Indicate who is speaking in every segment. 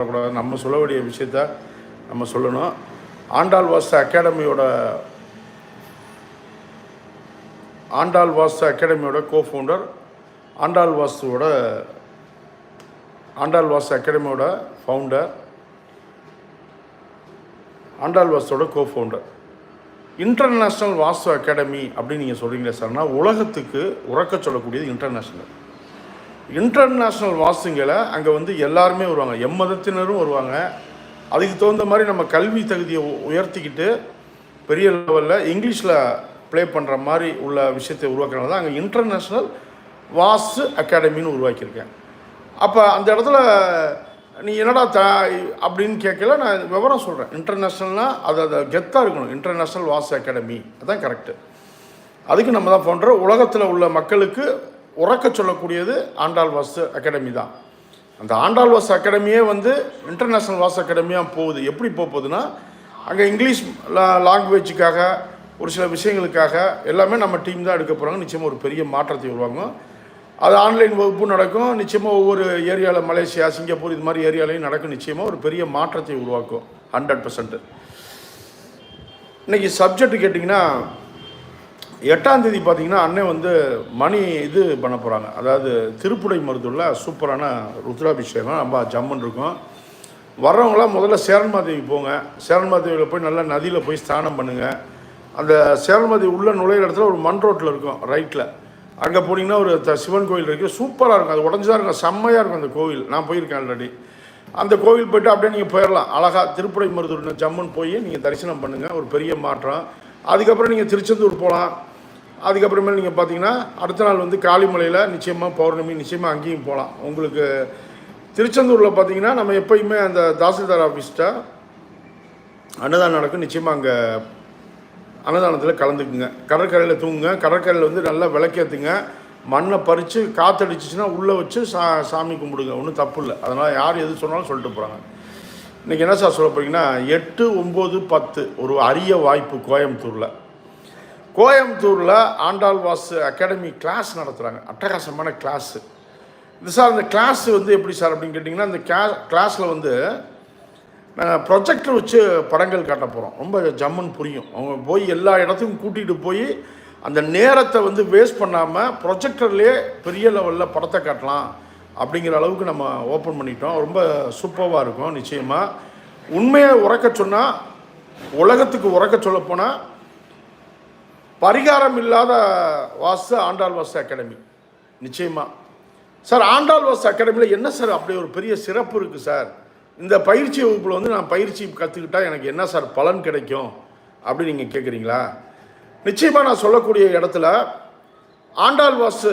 Speaker 1: கூடாது நம்ம சொல்ல வேண்டிய விஷயத்த நம்ம சொல்லணும். ஆண்டாள் வாஸ்து அகாடமியோட ஆண்டாள் வாஸ்து அகாடமியோட கோ ஃபவுண்டர் ஆண்டாள் வாஸ்துவோட ஆண்டாள் வாஸ்து அகாடமியோட founder Andal வாஸ்துவோட co founder international Vastu academy அப்படின்னு நீங்கள் சொல்கிறீங்களே சார்னா உலகத்துக்கு உறக்க சொல்லக்கூடியது இன்டர்நேஷ்னல் இன்டர்நேஷ்னல் வாஸ்துங்களை அங்கே வந்து எல்லாருமே வருவாங்க. எம்மதத்தினரும் வருவாங்க. அதுக்கு தகுந்த மாதிரி நம்ம கல்வி தகுதியை உ- உயர்த்திக்கிட்டு பெரிய லெவலில் இங்கிலீஷில் ப்ளே பண்ணுற மாதிரி உள்ள விஷயத்தை உருவாக்குறது தான் அங்கே இன்டர்நேஷ்னல் வாஸ்து அகாடமின்னு உருவாக்கியிருக்கேன். அப்போ அந்த இடத்துல நீ என்னடா த அப்படின்னு கேட்கல நான் விவரம் சொல்கிறேன் இன்டர்நேஷ்னல்னால் அது அதை கெத்தாக இருக்கணும். International Vastu academy. அதுதான் கரெக்டு அதுக்கு நம்ம தான் போன்ற உலகத்தில் உள்ள மக்களுக்கு உறக்க சொல்லக்கூடியது ஆண்டாள் வாசு அகாடமி தான். அந்த ஆண்டாள் வாசு அகாடமியே வந்து இன்டர்நேஷ்னல் வாசு அகாடமியாக போகுது. எப்படி போகுதுன்னா அங்கே இங்கிலீஷ் லாங்குவேஜுக்காக ஒரு சில விஷயங்களுக்காக எல்லாமே நம்ம டீம் தான் எடுக்க போகிறாங்க நிச்சயமாக ஒரு பெரிய மாற்றத்தை உருவாகும் அது ஆன்லைன் வகுப்பு நடக்கும். நிச்சயமாக ஒவ்வொரு ஏரியாவில் மலேசியா சிங்கப்பூர் இது மாதிரி ஏரியாலையும் நடக்கும். நிச்சயமாக ஒரு பெரிய மாற்றத்தை உருவாக்கும். ஹண்ட்ரட் பர்சன்ட்டு இன்றைக்கி சப்ஜெக்ட் கேட்டிங்கன்னா எட்டாம் தேதி பார்த்தீங்கன்னா அண்ணன் வந்து மணி இது பண்ண போகிறாங்க அதாவது திருப்புடை மருத்துவில் சூப்பரான ருத்ராபிஷேகம் ரொம்ப ஜம்முன் இருக்கும். வர்றவங்களாம் முதல்ல சேரன்மாதேவி போங்க. சேரன்மாதேவியில் போய் நல்லா நதியில் போய் ஸ்நானம் பண்ணுங்கள் அந்த சேரன்மாதேவி உள்ள நுழையிற இடத்துல ஒரு மண் ரோட்டில் இருக்கும் ரைட்டில் அங்கே போனீங்கன்னா ஒரு த சிவன் கோயில் இருக்குது சூப்பராக இருக்கும். அது உடஞ்சி தான் இருக்கும். செம்மையாக இருக்கும் அந்த கோவில். நான் போயிருக்கேன் ஆல்ரெடி அந்த கோவில் போய்ட்டு அப்படியே நீங்கள் போயிடலாம் அழகாக திருப்புடை மருத்துவர் ஜம்முன்னு போய் நீங்கள் தரிசனம் பண்ணுங்கள் ஒரு பெரிய மாற்றம். அதுக்கப்புறம் நீங்கள் திருச்செந்தூர் போகலாம் அதுக்கப்புறமேல் நீங்கள் பார்த்தீங்கன்னா அடுத்த நாள் வந்து காளிமலையில் நிச்சயமாக பௌர்ணமி நிச்சயமாக அங்கேயும் போகலாம் உங்களுக்கு திருச்செந்தூரில் பார்த்தீங்கன்னா நம்ம எப்பயுமே அந்த தாசில்தார் ஆஃபீஸ்ட்ட அன்னதானம் நடக்கும். நிச்சயமாக அங்கே அன்னதானத்தில் கலந்துக்குங்க. கடற்கரையில் தூங்குங்க. கடற்கரையில் வந்து நல்லா விளக்கேற்றுங்க மண்ணை பறித்து காற்றடிச்சிச்சின்னா உள்ளே வச்சு சா சாமி கும்பிடுங்க. ஒன்றும் தப்பு இல்லை. அதனால் யார் எது சொன்னாலும் சொல்லிட்டு போகிறாங்க இன்றைக்கி என்ன சார் சொல்ல போகிறீங்கன்னா எட்டு ஒம்பது பத்து ஒரு அரிய வாய்ப்பு கோயம்புத்தூரில். கோயம்புத்தூரில் ஆண்டாள் வாசு அகாடமி கிளாஸ் நடத்துகிறாங்க அட்டகாசமான கிளாஸு இது சார் அந்த கிளாஸ் வந்து எப்படி சார் அப்படின்னு கேட்டிங்கன்னா அந்த கிளா கிளாஸில் வந்து நாங்கள் ப்ரொஜெக்டர் வச்சு படங்கள் காட்ட போகிறோம் ரொம்ப ஜம்முன்னு புரியும். அவங்க போய் எல்லா இடத்துக்கும் கூட்டிகிட்டு போய் அந்த நேரத்தை வந்து வேஸ்ட் பண்ணாமல் ப்ரொஜெக்டர்லேயே பெரிய லெவலில் படத்தை காட்டலாம் அப்படிங்கிற அளவுக்கு நம்ம ஓப்பன் பண்ணிட்டோம். ரொம்ப சூப்பராக இருக்கும் நிச்சயமாக உண்மையை உறக்க சொன்னால் உலகத்துக்கு உறக்க சொல்ல போனால் பரிகாரம் இல்லாத வாசு ஆண்டாள் வாசு அகாடமி. நிச்சயமாக சார் ஆண்டாள் வாசு அகாடமியில் என்ன சார்? அப்படி ஒரு பெரிய சிறப்பு இருக்குது சார். இந்த பயிற்சி வகுப்பில் வந்து நான் பயிற்சி கற்றுக்கிட்டால் எனக்கு என்ன சார் பலன் கிடைக்கும்? அப்படின்னு நீங்கள் கேட்குறீங்களா நிச்சயமாக நான் சொல்லக்கூடிய இடத்துல ஆண்டாள் வாசு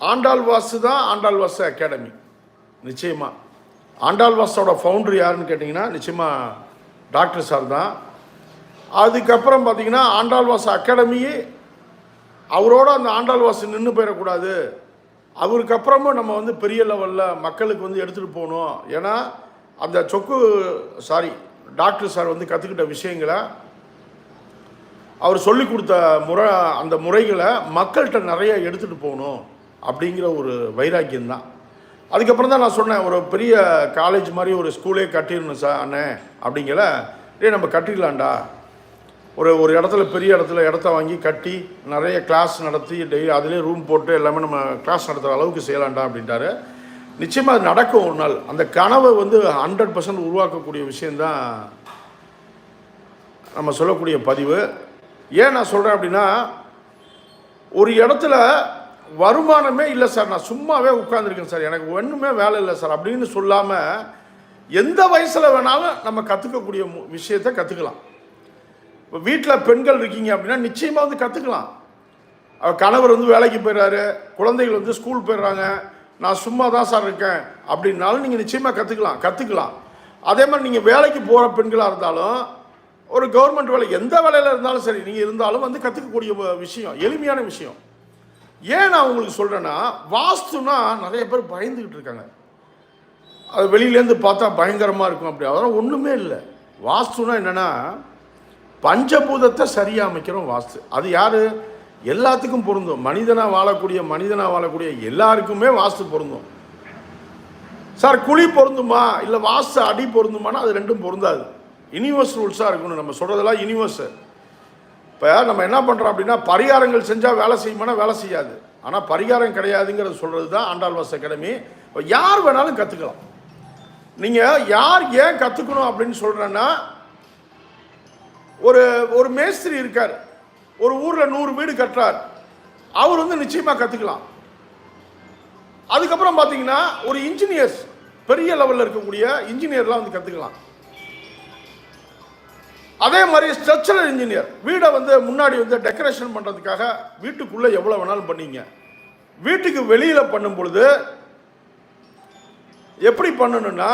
Speaker 1: ஆண்டாள் வாசு தான் ஆண்டாள் வாசு அகாடமி. நிச்சயமாக ஆண்டாள் வாசோட ஃபவுண்டர் யாருன்னு கேட்டிங்கன்னா நிச்சயமாக டாக்டர் சார் தான். அதுக்கப்புறம் பார்த்தீங்கன்னா ஆண்டாள்வாஸ் அகாடமியே அவரோட அந்த ஆண்டாள்வாஸ் நின்று போயிடக்கூடாது. அவருக்கப்புறமும் நம்ம வந்து பெரிய லெவலில் மக்களுக்கு வந்து எடுத்துகிட்டு போகணும். ஏன்னா அந்த சொக்கு சாரி டாக்டர் சார் வந்து கற்றுக்கிட்ட விஷயங்களை அவர் சொல்லி கொடுத்த முறை அந்த முறைகளை மக்கள்கிட்ட நிறைய எடுத்துகிட்டு போகணும் அப்படிங்கிற ஒரு வைராக்கியம் தான். அதுக்கப்புறம் தான் நான் சொன்னேன் ஒரு பெரிய காலேஜ் மாதிரி ஒரு ஸ்கூலே கட்டிடணும் சார் அண்ணே அப்படிங்கிற டேய் நம்ம கட்டிடலாம்டா. ஒரு ஒரு இடத்துல பெரிய இடத்துல இடத்த வாங்கி கட்டி நிறைய கிளாஸ் நடத்தி டெய்லி அதிலே ரூம் போட்டு எல்லாமே நம்ம கிளாஸ் நடத்துகிற அளவுக்கு செய்யலாம்டா அப்படின்ட்டாரு. நிச்சயமாக அது நடக்கும் ஒரு நாள். அந்த கனவை வந்து ஹண்ட்ரட் பர்சன்ட் உருவாக்கக்கூடிய விஷயந்தான் நம்ம சொல்லக்கூடிய பதிவு. ஏன் நான் சொல்கிறேன் அப்படின்னா ஒரு இடத்துல வருமானமே இல்லை சார். நான் சும்மாவே உட்காந்துருக்கேன் சார். எனக்கு ஒன்றுமே வேலை இல்லை சார் அப்படின்னு சொல்லாமல் எந்த வயசில் வேணாலும் நம்ம கற்றுக்கக்கூடிய விஷயத்தை கற்றுக்கலாம் இப்போ வீட்டில் பெண்கள் இருக்கீங்க அப்படின்னா நிச்சயமாக வந்து கற்றுக்கலாம் அவர் கணவர் வந்து வேலைக்கு போயிடுறாரு குழந்தைகள் வந்து ஸ்கூல் போயிடுறாங்க நான் சும்மா தான் சார் இருக்கேன் அப்படின்னாலும் நீங்கள் நிச்சயமாக கற்றுக்கலாம் கற்றுக்கலாம் அதே மாதிரி நீங்கள் வேலைக்கு போகிற பெண்களாக இருந்தாலும் ஒரு கவர்மெண்ட் வேலை எந்த வேலையில் இருந்தாலும் சரி நீங்கள் இருந்தாலும் வந்து கற்றுக்கக்கூடிய விஷயம் எளிமையான விஷயம். ஏன் நான் உங்களுக்கு சொல்கிறேன்னா வாஸ்துனா நிறைய பேர் பயந்துக்கிட்டு இருக்காங்க. அது வெளியிலேருந்து பார்த்தா பயங்கரமாக இருக்கும் அப்படி. அதெல்லாம் ஒன்றுமே இல்லை. வாஸ்துனா என்னென்னா பஞ்சபூதத்தை சரியாக அமைக்கிறோம் வாஸ்து. அது யார்? எல்லாத்துக்கும் பொருந்தும். மனிதனாக வாழக்கூடிய மனிதனாக வாழக்கூடிய எல்லாருக்குமே வாஸ்து பொருந்தும். சார் குழி பொருந்துமா? இல்லை வாஸ்து அடி பொருந்துமானா? அது ரெண்டும் பொருந்தாது. யூனிவர்ஸ் ரூல்ஸாக இருக்கணும். நம்ம சொல்கிறதெல்லாம் யூனிவர்ஸு இப்போ நம்ம என்ன பண்ணுறோம் அப்படின்னா பரிகாரங்கள் செஞ்சால் வேலை செய்யுமானா வேலை செய்யாது. ஆனால் பரிகாரம் கிடையாதுங்கிறத சொல்கிறது தான் ஆண்டாள்வாஸ் அகாடமி. இப்போ யார் வேணாலும் கற்றுக்கலாம் நீங்கள் யார் ஏன் கற்றுக்கணும் அப்படின்னு சொல்கிறேன்னா ஒரு ஒரு மேஸ்திரி இருக்கார். ஒரு ஊரில் நூறு வீடு கட்டுறார். அவர் வந்து நிச்சயமாக கற்றுக்கலாம் அதுக்கப்புறம் பார்த்தீங்கன்னா ஒரு இன்ஜினியர்ஸ் பெரிய லெவலில் இருக்கக்கூடிய இன்ஜினியர்லாம் வந்து கற்றுக்கலாம் அதே மாதிரி ஸ்ட்ரக்சரல் இன்ஜினியர் வீடை வந்து முன்னாடி வந்து டெக்கரேஷன் பண்ணுறதுக்காக வீட்டுக்குள்ளே எவ்வளோ வேணாலும் பண்ணிங்க. வீட்டுக்கு வெளியில் பண்ணும் பொழுது எப்படி பண்ணணும்னா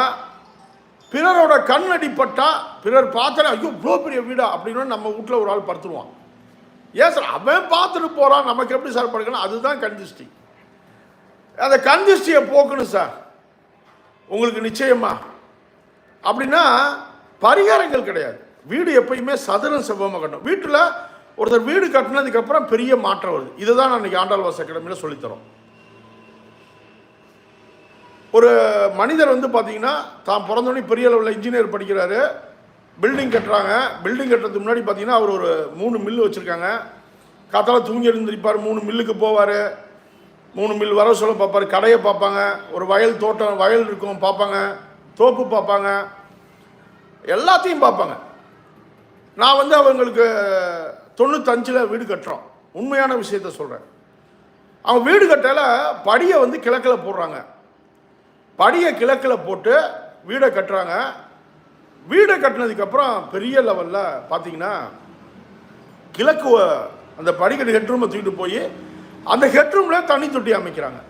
Speaker 1: பிறரோட கண் அடிப்பட்டால் பிறர் பார்த்தா ஐயோ இவ்வளோ பெரிய வீடா? அப்படின்னு நம்ம வீட்டில் ஒரு ஆள் படுத்துருவான். ஏன் சார் அவன் பார்த்துட்டு போகிறான் நமக்கு எப்படி சார் படுக்கணும்? அதுதான் கண் அந்த கண் போக்கணும் சார் உங்களுக்கு நிச்சயமா? அப்படின்னா பரிகாரங்கள் கிடையாது. வீடு எப்பயுமே சதுரம் செவ்வமாக கட்டணும் வீட்டில் ஒருத்தர் வீடு கட்டினதுக்கப்புறம் பெரிய மாற்றம் வருது. இதுதான் நான் ஆண்டாள் வாசக்கிடமையில அகாடமியில் சொல்லித்தரோம். ஒரு மனிதர் வந்து பார்த்தீங்கன்னா தான் பிறந்தோடனே பெரிய அளவில் இன்ஜினியர் படிக்கிறாரு. பில்டிங் கட்டுறாங்க. பில்டிங் கட்டுறதுக்கு முன்னாடி பார்த்தீங்கன்னா அவர் ஒரு மூணு மில்லு வச்சுருக்காங்க. காத்தால தூங்கி எழுந்திருப்பார். மூணு மில்லுக்கு போவார். மூணு மில் வர சொல்ல பார்ப்பார். கடையை பார்ப்பாங்க. ஒரு வயல் தோட்டம் வயல் இருக்கும் பார்ப்பாங்க. தோப்பு பார்ப்பாங்க. எல்லாத்தையும் பார்ப்பாங்க. நான் வந்து அவங்களுக்கு தொண்ணூத்தஞ்சில் வீடு கட்டுறோம். உண்மையான விஷயத்த சொல்கிறேன் அவங்க வீடு கட்டல படியை வந்து கிழக்கில் போடுறாங்க. படியை கிழக்கில் போட்டு வீடை கட்டுறாங்க. வீடை கட்டினதுக்கப்புறம் பெரிய லெவலில் பார்த்தீங்கன்னா கிழக்கு அந்த படிக்கட்டு ஹெட்ரூமை தூக்கிட்டு போய் அந்த ஹெட்ரூமில் தண்ணி தொட்டி அமைக்கிறாங்க.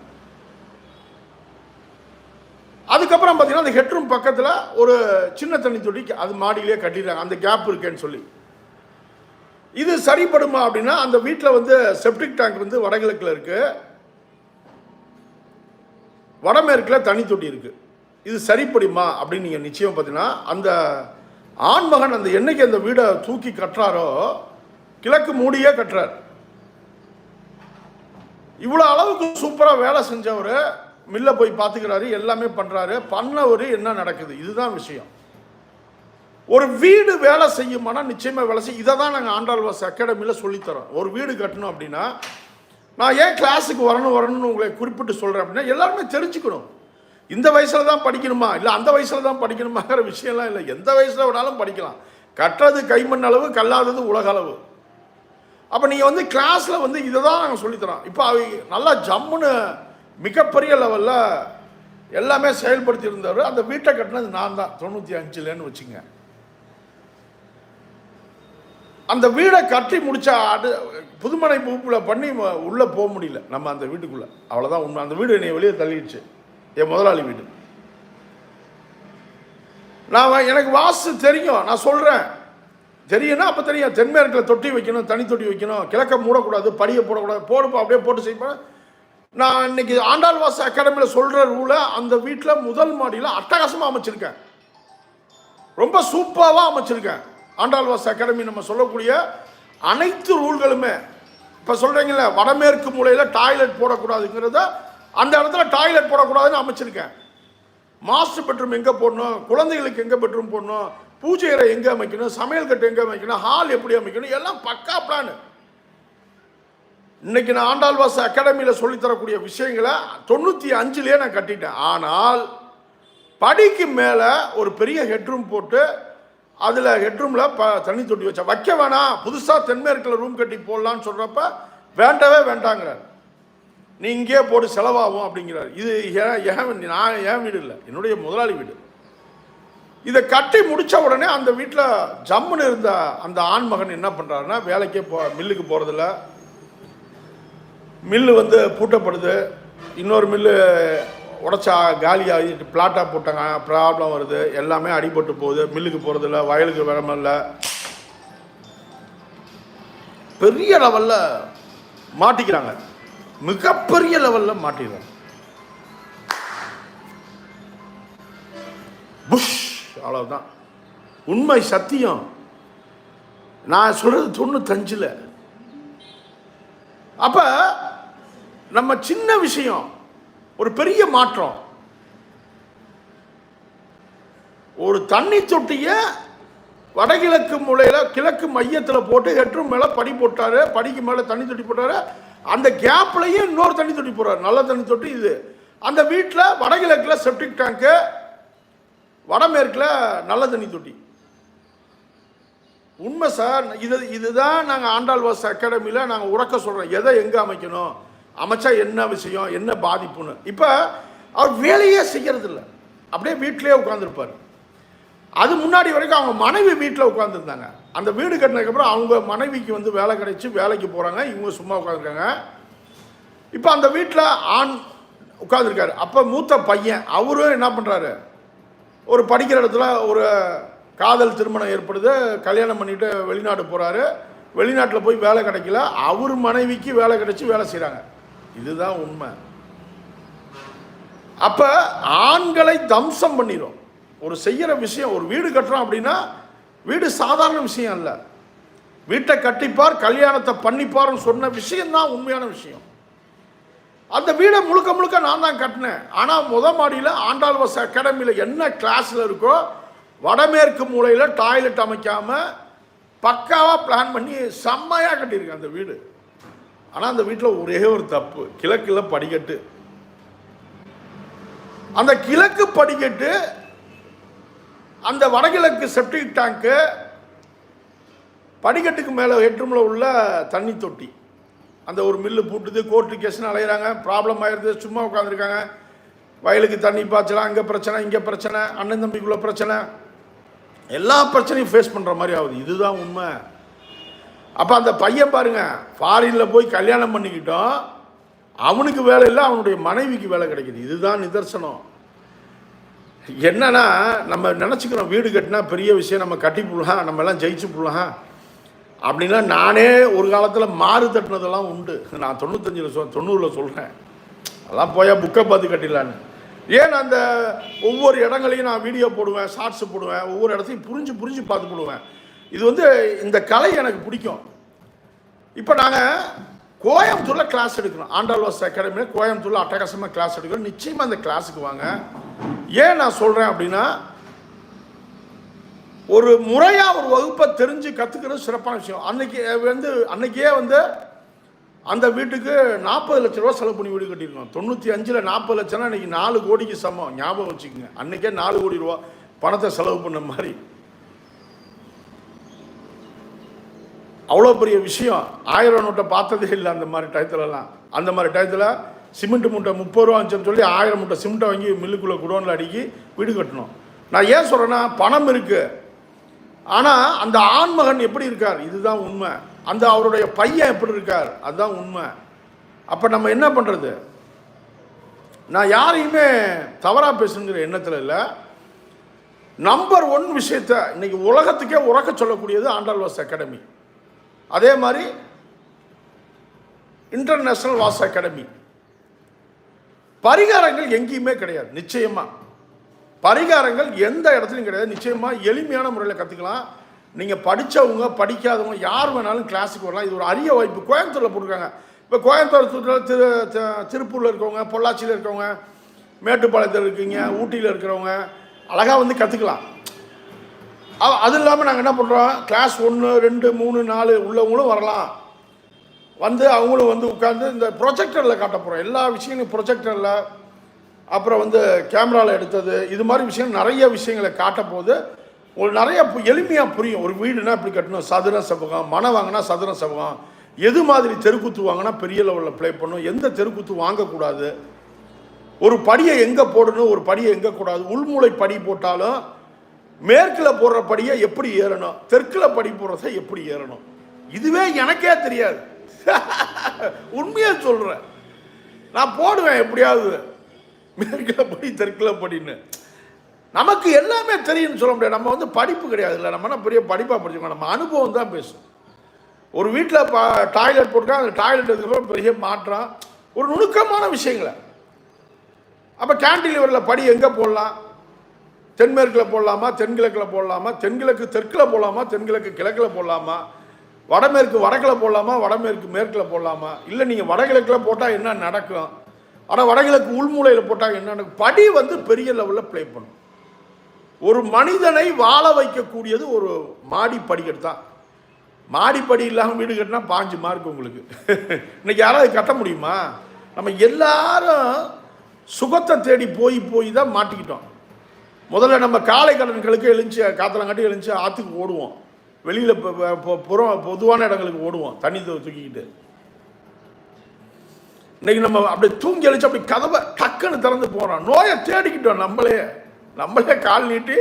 Speaker 1: அதுக்கப்புறம் பார்த்தீங்கன்னா அந்த ஹெட்ரூம் பக்கத்தில் ஒரு சின்ன தண்ணி தொட்டி அது மாடியிலே கட்டிடுறாங்க. அந்த கேப் இருக்கேன்னு சொல்லி. இது சரிப்படுமா அப்படின்னா அந்த வீட்டில் வந்து செப்டிக் டேங்க் வந்து வடகிழக்கில் இருக்குது வடமேற்கில் தனி தொட்டி இருக்குது இது சரிப்படுமா? அப்படின்னு நீங்கள் நிச்சயம் பார்த்தீங்கன்னா அந்த ஆண்மகன் அந்த என்னைக்கு அந்த வீடை தூக்கி கட்டுறாரோ கிழக்கு மூடியே கட்டுறார். இவ்வளோ அளவுக்கு சூப்பராக வேலை செஞ்சவர் மில்ல போய் பார்த்துக்கிறாரு எல்லாமே பண்ணுறாரு பண்ணவர் என்ன நடக்குது? இதுதான் விஷயம். ஒரு வீடு வேலை செய்யுமானா நிச்சயமாக வேலை செய்யும் இதை தான் நாங்கள் ஆண்டாள்வாஸ் அகாடமியில் சொல்லித்தரோம். ஒரு வீடு கட்டணும் அப்படின்னா நான் ஏன் கிளாஸுக்கு வரணும் வரணும்னு உங்களை குறிப்பிட்டு சொல்கிறேன் அப்படின்னா எல்லாருமே தெரிஞ்சுக்கணும். இந்த வயசில் தான் படிக்கணுமா? இல்லை அந்த வயசில் தான் படிக்கணுமாங்கிற விஷயம்லாம் இல்லை. எந்த வயசில் வேணாலும் படிக்கலாம். கட்டுறது கைமண் அளவு கல்லாதது உலக அளவு. அப்போ நீங்கள் வந்து கிளாஸில் வந்து இதை தான் நாங்கள் சொல்லித்தரோம். இப்போ அவ நல்லா ஜம்முன்னு மிகப்பெரிய லெவலில் எல்லாமே செயல்படுத்தி இருந்தவர் அந்த வீட்டை கட்டினது நான் தான். தொண்ணூற்றி அஞ்சுலன்னு வச்சுங்க அந்த வீடை கட்டி முடிச்சா அது புதுமனை பூப்பில் பண்ணி உள்ளே போக முடியல. நம்ம அந்த வீட்டுக்குள்ளே. அவ்வளோதான் உண்மை. அந்த வீடு என்னை வெளியே தள்ளிடுச்சு. என் முதலாளி வீடு. நான் எனக்கு வாஸ்து தெரியும். நான் சொல்கிறேன் தெரியும்னா அப்போ தெரியும். தென்மேற்கில் தொட்டி வைக்கணும் தனி தொட்டி வைக்கணும். கிழக்க மூடக்கூடாது படியை போடக்கூடாது. போடுப்போம் அப்படியே போட்டு செய்ப்பேன் நான் இன்னைக்கு ஆண்டாள்வாச அகாடமியில் சொல்கிற ரூலை அந்த வீட்டில் முதல் மாடியில் அட்டகாசமாக அமைச்சிருக்கேன். ரொம்ப சூப்பராக அமைச்சிருக்கேன். ஆண்டாள்வாஸ் அகாடமி நம்ம சொல்லக்கூடிய அனைத்து ரூல்களுமே இப்போ சொல்கிறீங்களே வடமேற்கு மூலையில் டாய்லெட் போடக்கூடாதுங்கிறத அந்த இடத்துல டாய்லெட் போடக்கூடாதுன்னு அமைச்சிருக்கேன். மாஸ்டர் பெட்ரூம் எங்கே போடணும் குழந்தைகளுக்கு எங்கே பெட்ரூம் போடணும் பூஜை அறை எங்கே அமைக்கணும் சமையல் கட்டு எங்கே அமைக்கணும் ஹால் எப்படி அமைக்கணும் எல்லாம் பக்கா பிளான் இன்னைக்கு நான் ஆண்டாள்வாச அகாடமியில் சொல்லித்தரக்கூடிய விஷயங்களை தொண்ணூற்றி அஞ்சுலேயே நான் கட்டிட்டேன். ஆனால் படிக்கு மேலே ஒரு பெரிய ஹெட்ரூம் போட்டு அதில் ஹெட்ரூமில் ப தண்ணி தொட்டி வச்சா வைக்க வேணாம் புதுசாக தென்மேற்கில் ரூம் கட்டி போடலான்னு சொல்கிறப்ப வேண்டவே வேண்டாங்கிறார். நீ இங்கேயே போட்டு செலவாகும் அப்படிங்கிறார். இது ஏன் ஏன் நான் என் வீடு இல்லை என்னுடைய முதலாளி வீடு. இதை கட்டி முடித்த உடனே அந்த வீட்டில் ஜம்முன்னு இருந்த அந்த ஆண்மகன் என்ன பண்ணுறாருன்னா வேலைக்கே போ மில்லுக்கு போகிறதில்ல மில்லு வந்து பூட்டப்படுது. இன்னொரு மில்லு உடச்சா காலியாகி பிளாட்டாக போட்டாங்க. ப்ராப்ளம் வருது. எல்லாமே அடிபட்டு போகுது. மில்லுக்கு போகிறதில்ல வயலுக்கு விளம்பில்ல பெரிய லெவலில் மாட்டிக்கிறாங்க. மிகப்பெரிய லெவலில் மாட்டிக்கிறாங்க. புஷ்! அவ்வளவுதான். உண்மை சத்தியம். நான் சொல்றது தொண்ணூத்தஞ்சில். அப்ப நம்ம சின்ன விஷயம். ஒரு பெரிய மாற்றம். ஒரு தண்ணி தொட்டியை வடகிழக்கு மூலையில் கிழக்கு மையத்தில் போட்டு ஹெட்ரூம் மேலே படி போட்டாரு படிக்கு மேலே தண்ணி தொட்டி போட்டாரு. அந்த கேப்லையும் இன்னொரு தண்ணி தொட்டி போடுறாரு நல்ல தண்ணி தொட்டி இது. அந்த வீட்டில் வடகிழக்கில் செப்டிக் டேங்க்கு வடமேற்கில் நல்ல தண்ணி தொட்டி. உண்மை சார் இது இதுதான் நாங்கள் ஆண்டாள்வாஸ் அகாடமியில் நாங்கள் உறக்க சொல்கிறோம் எதை எங்கே அமைக்கணும்? அமைச்சா என்ன விஷயம் என்ன பாதிப்புன்னு. இப்போ அவர் வேலையே செய்கிறதில்ல அப்படியே வீட்டிலேயே உட்காந்துருப்பார் அது முன்னாடி வரைக்கும் அவங்க மனைவி வீட்டில் உட்காந்துருந்தாங்க அந்த வீடு கட்டினதுக்கப்புறம் அவங்க மனைவிக்கு வந்து வேலை கிடைச்சி வேலைக்கு போகிறாங்க இவங்க சும்மா உட்காந்துருக்காங்க இப்போ அந்த வீட்டில் ஆண் உட்காந்துருக்காரு அப்போ மூத்த பையன் அவரும் என்ன பண்ணுறாரு ஒரு படிக்கிற இடத்துல ஒரு காதல் திருமணம் ஏற்படுது. கல்யாணம் பண்ணிட்டு வெளிநாடு போகிறாரு வெளிநாட்டில் போய் வேலை கிடைக்கல. அவர் மனைவிக்கு வேலை கிடைச்சி வேலை செய்கிறாங்க இதுதான் உண்மை. அப்போ ஆண்களை தம்சம் பண்ணிடும் ஒரு செய்கிற விஷயம் ஒரு வீடு கட்டுறோம் அப்படின்னா வீடு சாதாரண விஷயம் அல்ல வீட்டை கட்டிப்பார் கல்யாணத்தை பண்ணிப்பார்னு சொன்ன விஷயம்தான் உண்மையான விஷயம். அந்த வீடை முழுக்க முழுக்க நான் தான் கட்டினேன். ஆனால் முத மாடியில் ஆண்டாள்வாஸ் அகாடமியில் என்ன கிளாஸில் இருக்கோ வடமேற்கு மூலையில் டாய்லெட் அமைக்காமல் பக்காவாக பிளான் பண்ணி செம்மையாக கட்டியிருக்கேன் அந்த வீடு. ஆனால் அந்த வீட்டில் ஒரே ஒரு தப்பு. கிழக்கில் படிக்கட்டு. அந்த கிழக்கு படிக்கட்டு அந்த வடகிழக்கு செப்டிக் டேங்க்கு படிக்கட்டுக்கு மேலே ஹெட்ரூமில் உள்ள தண்ணி தொட்டி. அந்த ஒரு மில்லு பூட்டுது கோர்ட்டு கேஸ்னு அலையிறாங்க. ப்ராப்ளம் ஆயிடுது சும்மா உட்காந்துருக்காங்க வயலுக்கு தண்ணி பாய்ச்சலாம் அங்கே பிரச்சனை இங்கே பிரச்சனை அண்ணன் தம்பிக்குள்ள பிரச்சனை. எல்லா பிரச்சனையும் ஃபேஸ் பண்ணுற மாதிரி ஆகுது. இதுதான் உண்மை. அப்போ அந்த பையன் பாருங்க ஃபாரினில் போய் கல்யாணம் பண்ணிக்கிட்டோம். அவனுக்கு வேலை இல்லை அவனுடைய மனைவிக்கு வேலை கிடைக்குது. இதுதான் நிதர்சனம். என்னன்னா நம்ம நினச்சிக்கிறோம் வீடு கட்டினா பெரிய விஷயம் நம்ம கட்டி போடலாம் நம்ம எல்லாம் ஜெயிச்சு போடலாம். அப்படின்னா நானே ஒரு காலத்தில் மாறு தட்டினதெல்லாம் உண்டு. நான் தொண்ணூத்தஞ்சில் சொல் தொண்ணூறில் சொல்கிறேன் அதெல்லாம் போய் புக்கை பார்த்து கட்டிடலான்னு. ஏன் அந்த ஒவ்வொரு இடங்களையும் நான் வீடியோ போடுவேன் ஷார்ட்ஸ் போடுவேன் ஒவ்வொரு இடத்தையும் புரிஞ்சு புரிஞ்சு பார்த்து போடுவேன். இது வந்து இந்த கலை எனக்கு பிடிக்கும். இப்போ நாங்கள் கோயம்புத்தூரில் கிளாஸ் எடுக்கிறோம் ஆண்டாள்வாஸ் அகாடமியில் கோயம்புத்தூரில் அட்டகாசமாக கிளாஸ் எடுக்கிறோம் நிச்சயமாக அந்த கிளாஸுக்கு வாங்க. ஏன் நான் சொல்கிறேன் அப்படின்னா ஒரு முறையாக ஒரு வகுப்பை தெரிஞ்சு கற்றுக்கிறது சிறப்பான விஷயம். அன்னைக்கு வந்து அன்னைக்கே வந்து அந்த வீட்டுக்கு நாற்பது லட்ச ரூபா செலவு பண்ணி வீடு கட்டியிருக்கோம். தொண்ணூற்றி அஞ்சில் நாற்பது லட்சம்னா இன்றைக்கி நாலு கோடிக்கு சமம். ஞாபகம் வச்சுக்கோங்க. அன்றைக்கே நாலு கோடி ரூபா பணத்தை செலவு பண்ண மாதிரி. அவ்வளோ பெரிய விஷயம். ஆயிரம் நோட்டை பார்த்ததே இல்லை அந்த மாதிரி டயத்துலலாம். அந்த மாதிரி டயத்தில் சிமெண்ட் மூட்டை முப்பது ரூபா வந்துச்சுன்னு சொல்லி ஆயிரம் மூட்டை சிமெண்ட்டை வாங்கி மில்லுக்குள்ளே குடோனில் அடுக்கி வீடு கட்டணும். நான் ஏன் சொல்கிறேன்னா பணம் இருக்குது ஆனால் அந்த ஆண்மகன் எப்படி இருக்கார்? இதுதான் உண்மை. அந்த அவருடைய பையன் எப்படி இருக்கார்? அதுதான் உண்மை. அப்போ நம்ம என்ன பண்ணுறது நான் யாரையுமே தவறாக பேசுங்கிற எண்ணத்தில் இல்லை. நம்பர் ஒன் விஷயத்த இன்றைக்கி உலகத்துக்கே உறக்க சொல்லக்கூடியது ஆண்டாள்வாஸ் அகாடமி. அதே மாதிரி இன்டர்நேஷனல் வாஸ் அகாடமி பரிகாரங்கள் எங்கேயுமே கிடையாது நிச்சயமா. பரிகாரங்கள் எந்த இடத்துலையும் கிடையாது நிச்சயமா. எளிமையான முறையில் கற்றுக்கலாம் நீங்கள் படித்தவங்க படிக்காதவங்க யார் வேணாலும் கிளாஸுக்கு வரலாம். இது ஒரு அரிய வாய்ப்பு. கோயம்புத்தூரில் போட்டிருக்காங்க. இப்போ கோயம்புத்தூர் திரு திருப்பூரில் இருக்கவங்க பொள்ளாச்சியில் இருக்கவங்க மேட்டுப்பாளையத்தில் இருக்கீங்க ஊட்டியில் இருக்கிறவங்க அழகாக வந்து கற்றுக்கலாம் அது இல்லாமல் நாங்கள் என்ன பண்ணுறோம் கிளாஸ் ஒன்று ரெண்டு மூணு நாலு உள்ளவங்களும் வரலாம். வந்து அவங்களும் வந்து உட்காந்து இந்த ப்ரொஜெக்டரில் காட்ட போகிறோம் எல்லா விஷயங்களும் ப்ரொஜெக்டரில் அப்புறம் வந்து கேமராவில் எடுத்தது. இது மாதிரி விஷயம் நிறைய விஷயங்களை காட்ட போது ஒரு நிறைய பு- புரியும். ஒரு வீடுனா இப்படி கட்டணும்? சதுர செவகம் மனை வாங்கினா சதுர செவகம் எது மாதிரி தெருக்கூத்து வாங்கினா பெரிய லெவலில் ப்ளே பண்ணும் எந்த தெருக்கூத்து வாங்கக்கூடாது? ஒரு படியை எங்கே போடணும்? ஒரு படியை எங்கே கூடாது? உள்மூளை படி போட்டாலும் மேற்கில் போடுற படியை எப்படி ஏறணும்? தெற்கில் படி போடுறத எப்படி ஏறணும்? இதுவே எனக்கே தெரியாது. உண்மையாக சொல்கிறேன் நான் போடுவேன் எப்படியாவது. மேற்கில் படி தெற்கில் படின்னு. நமக்கு எல்லாமே தெரியும்னு சொல்ல முடியாது. நம்ம வந்து படிப்பு கிடையாது இல்லை. நம்ம என்ன பெரிய படிப்பாக படிச்சுக்கோம் நம்ம அனுபவம் தான் பேசும். ஒரு வீட்டில் பா டாய்லெட் போட்டுக்கா அந்த டாய்லெட் இருக்கிற பெரிய மாற்றம். ஒரு நுணுக்கமான விஷயங்களை. அப்போ கேன்டிலிவரில் படி எங்கே போடலாம்? தென்மேற்கில் போடலாமா தென்கிழக்கில் போடலாமா தென்கிழக்கு தெற்கில் போடலாமா தென்கிழக்கு கிழக்கில் போடலாமா வடமேற்கு வடக்கில் போடலாமா வடமேற்கு மேற்கில் போடலாமா? இல்லை நீங்கள் வடகிழக்கில் போட்டால் என்ன நடக்கும்? ஆனால் வடகிழக்கு உள்மூலையில் போட்டால் என்ன நடக்கும்? படி வந்து பெரிய லெவலில் ப்ளே பண்ணும். ஒரு மனிதனை வாழ வைக்கக்கூடியது ஒரு மாடி படிக்கட்டு தான். மாடிப்படி இல்லாமல் வீடு கட்டினா பாஞ்சு மார்க் உங்களுக்கு. இன்னைக்கு யாராவது கட்ட முடியுமா? நம்ம எல்லாரும் சுகத்தை தேடி போய் போய் தான் மாட்டிக்கிட்டோம். முதல்ல நம்ம காலை கடன்களுக்கு எழுந்துச்சு கட்டி எழுந்துச்சு ஆற்றுக்கு ஓடுவோம். வெளியில் புறம் பொதுவான இடங்களுக்கு ஓடுவோம் தண்ணி தூக்கிக்கிட்டு. இன்னைக்கு நம்ம அப்படியே தூங்கி அழிச்சு அப்படி கதவை டக்குன்னு திறந்து போகிறோம் நோயை தேடிக்கிட்டோம் நம்மளே. நம்மளே கால் நீட்டி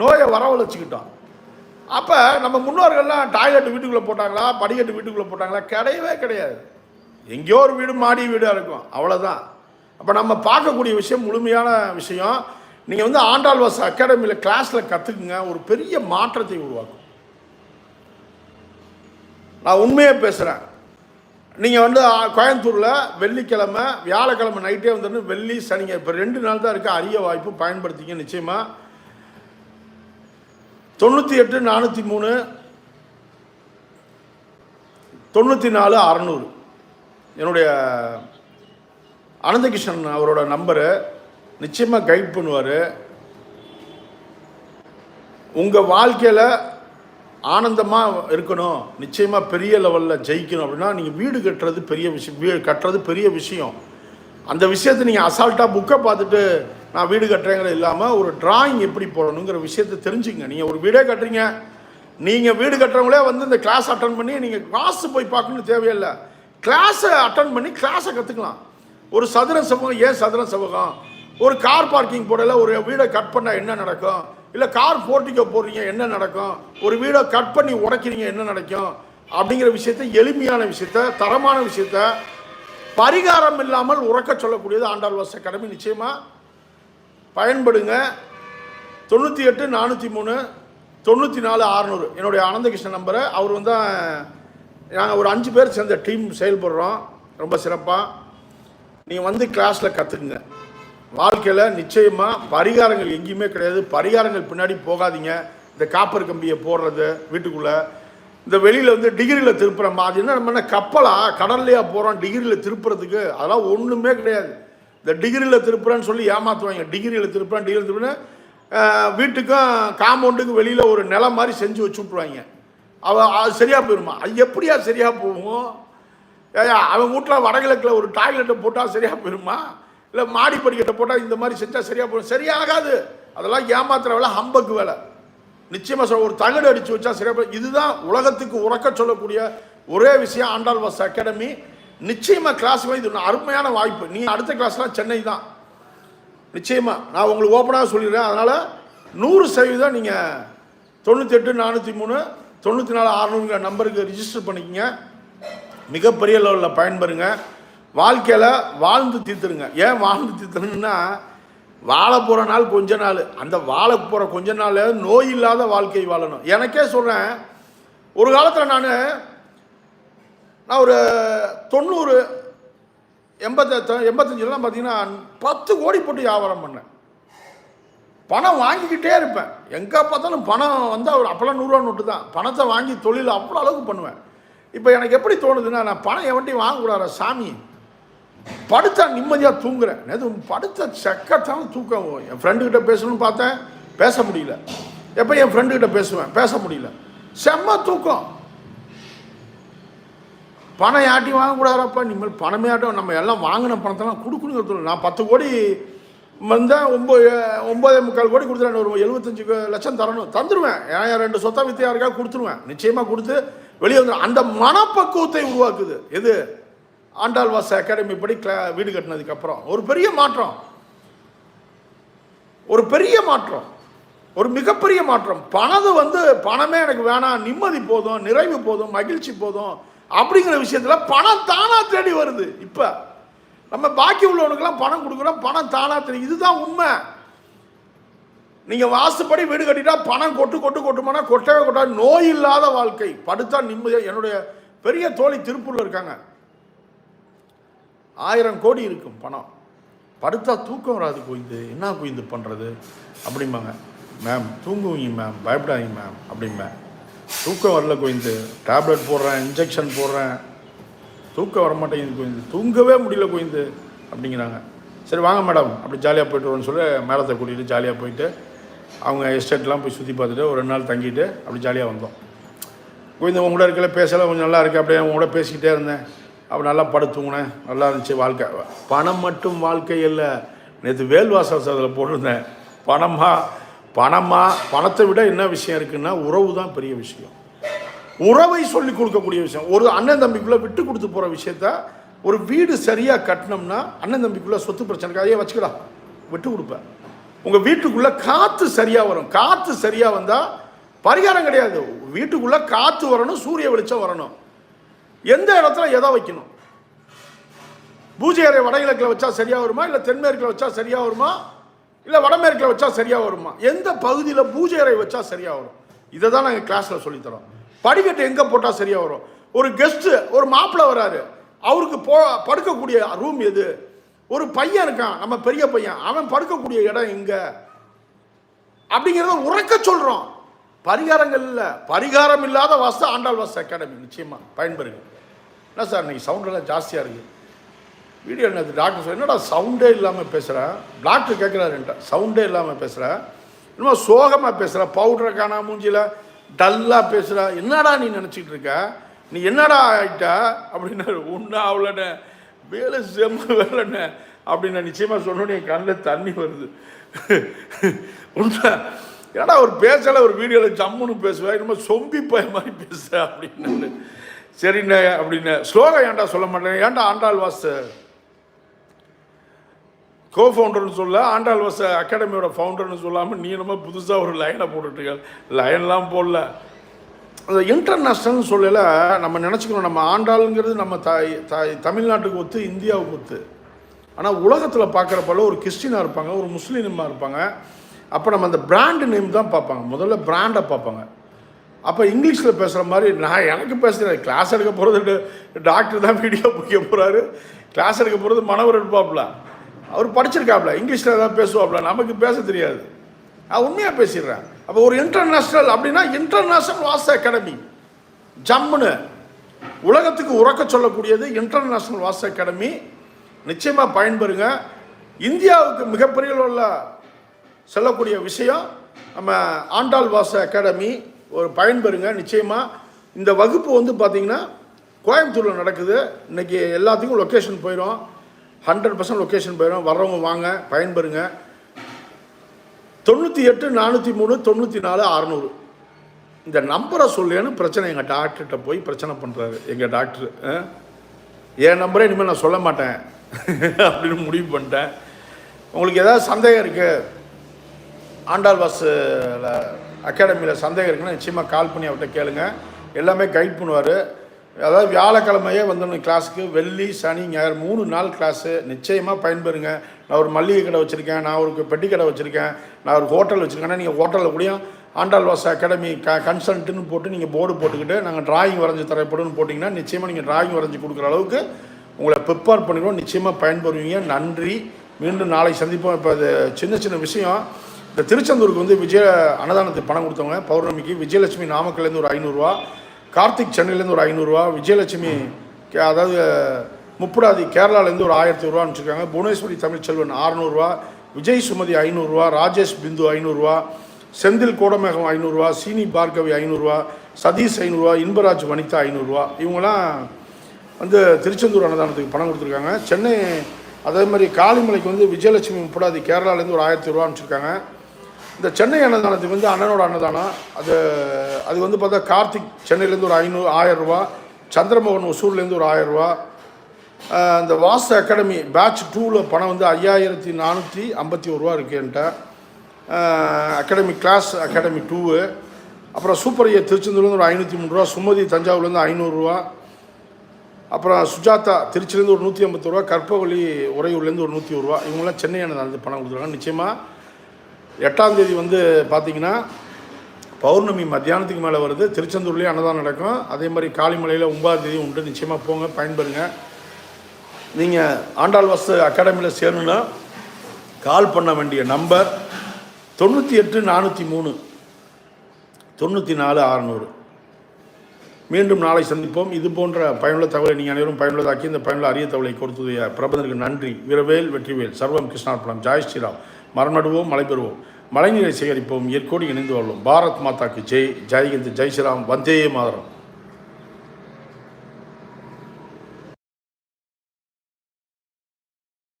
Speaker 1: நோயை வரவழைச்சிக்கிட்டோம். அப்போ நம்ம முன்னோர்கள்லாம் டாய்லெட் வீட்டுக்குள்ளே போட்டாங்களா படிக்கட்டு வீட்டுக்குள்ளே போட்டாங்களா? கிடையவே கிடையாது. எங்கேயோ ஒரு வீடு மாடி வீடாக இருக்கும். அவ்வளோதான் அப்போ நம்ம பார்க்கக்கூடிய விஷயம் முழுமையான விஷயம் நீங்கள் வந்து ஆண்டாள்வாஸ் அகாடமியில் கிளாஸில் கற்றுக்குங்க ஒரு பெரிய மாற்றத்தை உருவாக்கும். நான் உண்மையாக பேசுகிறேன் நீங்கள் வந்து கோயம்புத்தூரில் வெள்ளிக்கிழமை வியாழக்கிழமை நைட்டே வந்துட்டு வெள்ளி சனிங்க இப்போ ரெண்டு நாள் தான் இருக்க அரிய வாய்ப்பு பயன்படுத்திங்க நிச்சயமாக தொண்ணூற்றி எட்டு நானூற்றி மூணு தொண்ணூற்றி நாலு அறநூறு. என்னுடைய அனந்தகிருஷ்ணன் அவரோட நம்பரு நிச்சயமாக கைட் பண்ணுவார். உங்கள் வாழ்க்கையில் ஆனந்தமாக இருக்கணும். நிச்சயமாக பெரிய லெவலில் ஜெயிக்கணும் அப்படின்னா நீங்கள் வீடு கட்டுறது பெரிய விஷயம். வீடு கட்டுறது பெரிய விஷயம். அந்த விஷயத்தை நீங்கள் அசால்ட்டாக புக்கை பார்த்துட்டு நான் வீடு கட்டுறேங்கிறது இல்லாமல் ஒரு டிராயிங் எப்படி போடணுங்கிற விஷயத்தை தெரிஞ்சுங்க. நீங்கள் ஒரு வீடே கட்டுறீங்க. நீங்கள் வீடு கட்டுறவங்களே வந்து இந்த கிளாஸ் அட்டன் பண்ணி நீங்கள் கிளாஸ் போய் பார்க்கணும்னு தேவையில்லை. கிளாஸை அட்டன் பண்ணி கிளாஸை கற்றுக்கலாம் ஒரு சதுர சமூகம் ஏன் சதுர சமூகம்? ஒரு கார் பார்க்கிங் போடல ஒரு வீடை கட் பண்ணால் என்ன நடக்கும்? இல்லை கார் போர்ட்டிக்கோ போடுறீங்க என்ன நடக்கும்? ஒரு வீடை கட் பண்ணி உடைக்கிறீங்க என்ன நடக்கும்? அப்படிங்கிற விஷயத்தை எளிமையான விஷயத்த தரமான விஷயத்த பரிகாரம் இல்லாமல் உறக்க சொல்லக்கூடியது ஆண்டாள்வாஸ் கடமை. நிச்சயமாக பயன்படுங்க. தொண்ணூற்றி எட்டு நானூற்றி மூணு தொண்ணூற்றி நாலு அறநூறு. என்னுடைய ஆனந்தகிருஷ்ணன் நம்பரை அவர் வந்து நாங்கள் ஒரு அஞ்சு பேர் சேர்ந்த டீம் செயல்படுறோம். ரொம்ப சிறப்பாக நீங்கள் வந்து கிளாஸில் கற்றுக்குங்க வாழ்க்கையில் நிச்சயமாக பரிகாரங்கள் எங்கேயுமே கிடையாது. பரிகாரங்கள் பின்னாடி போகாதீங்க. இந்த காப்பர் கம்பியை போடுறது வீட்டுக்குள்ளே. இந்த வெளியில் வந்து டிகிரியில் திருப்புற மாதிரி என்ன நம்ம என்ன கப்பலா? கடல்லையா போகிறோம் டிகிரியில் திருப்புறதுக்கு? அதெல்லாம் ஒன்றுமே கிடையாது. இந்த டிகிரியில் திருப்புறேன்னு சொல்லி ஏமாற்றுவாங்க டிகிரியில் திருப்புறேன் டிகிரியில் திருப்புறேன் வீட்டுக்கும் காம்பவுண்டுக்கும் வெளியில் ஒரு நிலம் மாதிரி செஞ்சு வச்சு விட்ருவாங்க அவ அது சரியாக போயிடுமா அது எப்படியா சரியாக போகும்? அவன் வீட்டில் வடகிழக்கில் ஒரு டாய்லெட்டை போட்டால் சரியாக போயிடுமா இல்லை மாடி படிக்கட்டை போட்டால் இந்த மாதிரி செஞ்சால் சரியாக போயிடும் சரியாகாது. அதெல்லாம் ஏமாத்துற வேலை ஹம்பக்கு வேலை. நிச்சயமாக சொல்ல ஒரு தகடு அடித்து வச்சா சரியாக போயிடும் இதுதான் உலகத்துக்கு உறக்க சொல்லக்கூடிய ஒரே விஷயம் ஆண்டாள் வாஸ் அகாடமி. நிச்சயமாக கிளாஸ் இது அருமையான வாய்ப்பு. நீ அடுத்த கிளாஸ்லாம் சென்னை தான். நிச்சயமாக நான் உங்களுக்கு ஓப்பனாக சொல்லிடுறேன். அதனால் நூறு சதவீதம் நீங்கள் தொண்ணூற்றி எட்டு நானூற்றி மூணு தொண்ணூற்றி நாலு அறநூறுங்கிற நம்பருக்கு ரிஜிஸ்டர் பண்ணிக்கோங்க. மிகப்பெரிய லெவலில் பயன்பெறுங்க. வாழ்க்கையில் வாழ்ந்து தீர்த்துருங்க. ஏன் வாழ்ந்து தீர்த்துருங்கன்னா வாழ போகிற நாள் கொஞ்ச நாள். அந்த வாழ போகிற கொஞ்ச நாள் நோய் இல்லாத வாழ்க்கை வாழணும். எனக்கே சொல்கிறேன் ஒரு காலத்தில் நான் நான் ஒரு தொண்ணூறு எண்பத்த எண்பத்தஞ்சுலாம் பார்த்தீங்கன்னா பத்து கோடி போட்டு வியாபாரம் பண்ணேன். பணம் வாங்கிக்கிட்டே இருப்பேன். எங்கே பார்த்தாலும் பணம் வந்து அவர் அப்போல்லாம் நூறுரூவா நோட்டு தான். பணத்தை வாங்கி தொழில் அவ்வளோ அளவுக்கு பண்ணுவேன். இப்போ எனக்கு எப்படி தோணுதுன்னா நான் பணம் எவன்ட்டையும் வாங்கக்கூடாது சாமி. படுத்தா நிம்மதியாக தூங்குறேன். எதுவும் படுத்த செக்கத்தான் தூக்கம். என் ஃப்ரெண்டுக்கிட்ட பேசணும்னு பார்த்தேன். பேச முடியல. எப்போ என் ஃப்ரெண்டுக்கிட்ட பேசுவேன்? பேச முடியல. செம்ம தூக்கம். பணம் யாட்டி வாங்கக்கூடாதப்பா இனிமேல் பணமே ஆட்டம் நம்ம எல்லாம் வாங்கின பணத்தெல்லாம் கொடுக்கணுங்கிறது நான் பத்து கோடி வந்தால் ஒம்பது ஒம்பதே முக்கால் கோடி கொடுத்துருவேன் ஒரு எழுபத்தஞ்சு லட்சம் தரணும். தந்துடுவேன் ஏன் ரெண்டு சொத்த வித்தியாருக்கா கொடுத்துருவேன். நிச்சயமாக கொடுத்து வெளியே வந்துடும் அந்த மனப்பக்குவத்தை உருவாக்குது. எது? ஆண்டாள்வாச அகாடமி படி கிளா வீடு கட்டினதுக்கப்புறம் ஒரு பெரிய மாற்றம். ஒரு பெரிய மாற்றம். ஒரு மிகப்பெரிய மாற்றம். பணது வந்து பணமே எனக்கு வேணாம் நிம்மதி போதும் நிறைவு போதும் மகிழ்ச்சி போதும் அப்படிங்கிற விஷயத்தில் பணம் தானாக தேடி வருது. இப்போ நம்ம பாக்கி உள்ளவனுக்கெல்லாம் பணம் கொடுக்குறோம் பணம் தானாக தேடி இதுதான் உண்மை. நீங்கள் வாசுப்படி வீடு கட்டிட்டா பணம் கொட்டு கொட்டு கொட்டுமானா கொட்டவே கொட்டா நோய் இல்லாத வாழ்க்கை. படுத்தா நிம்மதியாக என்னுடைய பெரிய தோழி திருப்பூரில் இருக்காங்க. ஆயிரம் கோடி இருக்கும் பணம். படுத்தா தூக்கம் வராது கோயிந்து என்ன குயிந்து பண்ணுறது அப்படிம்பாங்க. மேம் தூங்குவீங்க மேம் பயப்படாதீங்க மேம் அப்படிம்பேன் தூக்கம் வரல கோயிந்து டேப்லெட் போடுறேன் இன்ஜெக்ஷன் போடுறேன். தூக்கம் வர மாட்டேங்குது கோயிந்து தூங்கவே முடியல கோயிந்து அப்படிங்கிறாங்க. சரி வாங்க மேடம் அப்படி ஜாலியாக போய்ட்டு வரோன்னு சொல்லி மேலத்தை கூட்டிகிட்டு ஜாலியாக போயிட்டு அவங்க எஸ்டேட்லாம் போய் சுற்றி பார்த்துட்டு ஒரு ரெண்டு நாள் தங்கிட்டு அப்படி ஜாலியாக வந்தோம். கொஞ்சம் உங்க இருக்கல பேசலாம் கொஞ்சம் நல்லா இருக்குது அப்படியே அவங்க கூட பேசிக்கிட்டே இருந்தேன். அப்போ நல்லா படுத்துங்கினேன் நல்லா இருந்துச்சு வாழ்க்கை. பணம் மட்டும் வாழ்க்கை இல்லை. நேற்று வேல்வாசல் அதில் போட்டிருந்தேன். பணமா பணமா பணத்தை விட என்ன விஷயம் இருக்குன்னா உறவு தான் பெரிய விஷயம். உறவை சொல்லி கொடுக்கக்கூடிய விஷயம். ஒரு அண்ணன் தம்பிக்குள்ளே விட்டு கொடுத்து போகிற விஷயத்த ஒரு வீடு சரியாக கட்டினோம்னா அண்ணன் தம்பிக்குள்ளே சொத்து பிரச்சனைக்கு அதையே வச்சுக்கலாம் விட்டு கொடுப்பேன் உங்கள் வீட்டுக்குள்ளே காற்று சரியாக வரும். காற்று சரியாக வந்தால் பரிகாரம் கிடையாது. வீட்டுக்குள்ளே காற்று வரணும் சூரிய வெளிச்சம் வரணும். எந்த இடத்துல எதை வைக்கணும்? பூஜை அறை வடகிழக்கில் வச்சா சரியாக வருமா? இல்லை தென்மேற்கில் வச்சா சரியாக வருமா? இல்லை வடமேற்கில் வச்சா சரியாக வருமா? எந்த பகுதியில் பூஜை அறை வச்சா சரியாக வரும்? இதை தான் நாங்கள் கிளாஸில் சொல்லித்தரோம். படிக்கட்டு எங்கே போட்டால் சரியாக வரும்? ஒரு கெஸ்ட்டு ஒரு மாப்பிள்ளை வராரு. அவருக்கு போ படுக்கக்கூடிய ரூம் எது? ஒரு பையன் இருக்கான் நம்ம பெரிய பையன். அவன் படுக்கக்கூடிய இடம் எங்கே? அப்படிங்கிறத உறக்க சொல்கிறோம் பரிகாரங்கள் இல்லை. பரிகாரம் இல்லாத வாஸ்து ஆண்டாள் வாஸ்து அகாடமி நிச்சயமாக பயன்பெறுங்க. என்ன சார் இன்றைக்கி சவுண்டெல்லாம் ஜாஸ்தியாக இருக்குது வீடியோ என்னது? டாக்டர் சொல்ல என்னடா சவுண்டே இல்லாமல் பேசுகிறேன் டாக்டர் கேட்குறாரு என்கிட்ட. சவுண்டே இல்லாமல் பேசுகிறேன் இன்னும் சோகமாக பேசுகிற பவுடரை காணா மூஞ்சியில் டல்லாக பேசுகிற என்னடா நீ நினச்சிட்டு இருக்க? நீ என்னடா ஆயிட்ட? அப்படின்னாரு. ஒன்றும் அவ்வளோண்ணே. வேலை செம்ம வேலைண்ணே அப்படின்னு நான் நிச்சயமாக சொன்னோன்னே என் கண்ணில் தண்ணி வருது. உண்மை. ஏன்னா ஒரு பேசலை ஒரு வீடியோவில் ஜம்முன்னு பேசுவேன் இன்னும் சொம்பி பய மாதிரி பேசுகிறேன் அப்படின்னு சரிண்ணே அப்படின்னு. ஸ்லோகம் ஏன்டா சொல்ல மாட்டேன் ஏன்டா ஆண்டாள் வாஸ் கோ ஃபவுண்டர்னு சொல்ல ஆண்டாள் வாஸ் அகாடமியோட ஃபவுண்டர்னு சொல்லாமல் நீ நம்ம புதுசாக ஒரு லைனை போட்டுட்டு லைன்லாம் போடல. அந்த இன்டர்நேஷ்னல்னு சொல்லல நம்ம நினச்சிக்கணும் நம்ம ஆண்டாளுங்கிறது நம்ம தாய் தாய் தமிழ்நாட்டுக்கு ஒத்து இந்தியாவுக்கு ஒத்து. ஆனால் உலகத்தில் பார்க்குறப்பல ஒரு கிறிஸ்டினாக இருப்பாங்க ஒரு முஸ்லீமாக இருப்பாங்க. அப்போ நம்ம அந்த பிராண்டு நேம் தான் பார்ப்பாங்க. முதல்ல பிராண்டை பார்ப்பாங்க. அப்போ இங்கிலீஷில் பேசுகிற மாதிரி நான் எனக்கு பேசுகிறேன் கிளாஸ் எடுக்க போகிறது டாக்டர் தான் வீடியோ பிடிக்க போகிறாரு கிளாஸ் எடுக்க போகிறது மனவர் எடுப்பாப்புல அவர் படிச்சிருக்காப்புல இங்கிலீஷில் தான் பேசுவாப்புல நமக்கு பேச தெரியாது. நான் உண்மையாக பேசிடுறேன். அப்போ ஒரு இன்டர்நேஷ்னல் அப்படின்னா இன்டர்நேஷ்னல் வாஸ் அகாடமி ஜம்முன்னு. உலகத்துக்கு உறக்க சொல்லக்கூடியது இன்டர்நேஷ்னல் வாஸ் அகாடமி நிச்சயமாக பயன்பெறுங்க. இந்தியாவுக்கு மிகப்பெரிய உள்ள சொல்லக்கூடிய விஷயம் நம்ம ஆண்டாள் வாச அகாடமி ஒரு பயன்பெறுங்க நிச்சயமாக இந்த வகுப்பு வந்து பார்த்திங்கன்னா கோயம்புத்தூரில் நடக்குது. இன்றைக்கி எல்லாத்துக்கும் லொக்கேஷன் போயிடும் ஹண்ட்ரட் பர்சன்ட் லொக்கேஷன் போயிடும் வர்றவங்க வாங்க பயன்பெறுங்க தொண்ணூற்றி எட்டு நானூற்றி மூணு தொண்ணூற்றி நாலு அறநூறு. இந்த நம்பரை சொல்லேன்னு பிரச்சனை எங்கள் டாக்டர்கிட்ட போய் பிரச்சனை பண்ணுறாரு எங்கள் டாக்டர் என் நம்பரே இனிமேல் நான் சொல்ல மாட்டேன். அப்படின்னு முடிவு பண்ணிட்டேன். உங்களுக்கு ஏதாவது சந்தேகம் இருக்குது ஆண்டாள் வாசில் அகாடமியில் சந்தேகம் இருக்குன்னா நிச்சயமாக கால் பண்ணி அவர்கிட்ட கேளுங்க. எல்லாமே கைட் பண்ணுவார். அதாவது வியாழக்கிழமையே வந்துடணும் கிளாஸுக்கு வெள்ளி சனி ஞாயிறு மூணு நாள் கிளாஸு நிச்சயமாக பயன்பெறுங்க. நான் ஒரு மல்லிகை கடை வச்சுருக்கேன் நான் ஒரு பெட்டி கடை வச்சுருக்கேன் நான் ஒரு ஹோட்டல் வச்சுருக்கேன்னா நீங்கள் ஹோட்டலில் கூடயும் ஆண்டாள்வாச அகாடமி க கன்சல்ட்டுன்னு போட்டு நீங்கள் போர்டு போட்டுக்கிட்டு நாங்கள் டிராயிங் வரைஞ்சி தரப்படுன்னு போட்டிங்கன்னா நிச்சயமாக நீங்கள் டிராயிங் வரைஞ்சி கொடுக்குற அளவுக்கு உங்களை ப்ரிப்பேர் பண்ணிடுவோம். நிச்சயமாக பயன்பெறுவீங்க. நன்றி. மீண்டும் நாளை சந்திப்போம். இப்போ அது சின்ன சின்ன விஷயம். இந்த திருச்செந்தூருக்கு வந்து விஜய அன்னதானத்துக்கு பணம் கொடுத்தவங்க பௌர்ணமிக்கு விஜயலட்சுமி நாமக்கல்லேருந்து ஒரு ஐநூறுரூவா கார்த்திக் சென்னையிலேருந்து ஒரு ஐநூறுரூவா விஜயலட்சுமி கே- அதாவது முப்புடாதி கேரளாலேருந்து ஒரு ஆயிரத்தி ரூபா அனுப்பிச்சிருக்காங்க. புவனேஸ்வரி தமிழ்ச்செல்வன் அறநூறுவா விஜய் சுமதி ஐநூறுரூவா ராஜேஷ் பிந்து ஐநூறுரூவா செந்தில் கோடமேகம் ஐநூறுரூவா சீனி பார்கவி ஐநூறுரூவா சதீஷ் ஐநூறுரூவா இன்பராஜ் வனிதா ஐநூறுரூவா இவங்கெல்லாம் வந்து திருச்செந்தூர் அன்னதானத்துக்கு பணம் கொடுத்துருக்காங்க. சென்னை அதே மாதிரி காளிமலைக்கு வந்து விஜயலட்சுமி முப்படாதி கேரளாலேருந்து ஒரு ஆயிரத்தி ரூபா அனுப்பிச்சிருக்காங்க. இந்த சென்னை அன்னதானத்துக்கு வந்து அண்ணனோட அன்னதானம். அது அது வந்து பார்த்தா கார்த்திக் சென்னையிலேருந்து ஒரு ஐநூறு ஆயிரம் ரூபா சந்திரமோகன் ஒசூர்லேருந்து ஒரு ஆயிரம் ரூபா. இந்த வாஸ் அகாடமி பேட்ச் டூவில் பணம் வந்து ஐயாயிரத்தி நானூற்றி ஐம்பத்தி ஒரு ரூபா இருக்கு அகாடமி கிளாஸ் அகாடமி டூவு அப்புறம் சூப்பர் ஐயா திருச்செந்தூர்லேருந்து ஒரு ஐநூற்றி மூணு ரூபா சுமதி தஞ்சாவூர்லேருந்து ஐநூறுரூவா அப்புறம் சுஜாதா திருச்சிலேருந்து ஒரு நூற்றி ஐம்பத்தி ரூபா கற்பவழி உறையூர்லேருந்து ஒரு நூற்றி ஒரு ரூபா. இவங்களாம் சென்னை அன்னதானத்துக்கு பணம் கொடுத்துருக்காங்க. நிச்சயமாக எட்டாம் தேதி வந்து பார்த்தீங்கன்னா பௌர்ணமி மத்தியானத்துக்கு மேலே வருது. திருச்செந்தூர்லேயும் அன்னதானம் நடக்கும். அதே மாதிரி காளிமலையில் ஒன்பதாம் தேதி உண்டு. நிச்சயமாக போங்க பயன்பெறுங்க. நீங்கள் ஆண்டாள் வாசு அகாடமியில் சேரணுன்னா கால் பண்ண வேண்டிய நம்பர் தொண்ணூற்றி எட்டு நானூற்றி மூணு. தொண்ணூற்றி நாலு அறநூறு. மீண்டும் நாளை சந்திப்போம். இது போன்ற பயனுள்ள தகவலை நீங்கள் அனைவரும் பயனுள்ளதாக்கி இந்த பயனுள்ள அரிய தகவலை கொடுத்ததைய பிரபந்தருக்கு நன்றி. வீரவேல் வெற்றிவேல். சர்வம் கிருஷ்ணார்பணம். ஜாய் ஸ்ரீராம். மரம் நடுவோம் மழை பெறுவோம் மழைநீரை சேகரிப்போம் இயற்கோடி இணைந்து வாழ்வோம் பாரத் மாதாக்கு ஜெய். ஜெய்ஹிந்த் ஜெய் ஸ்ரீராம் வந்தே மாதரம்.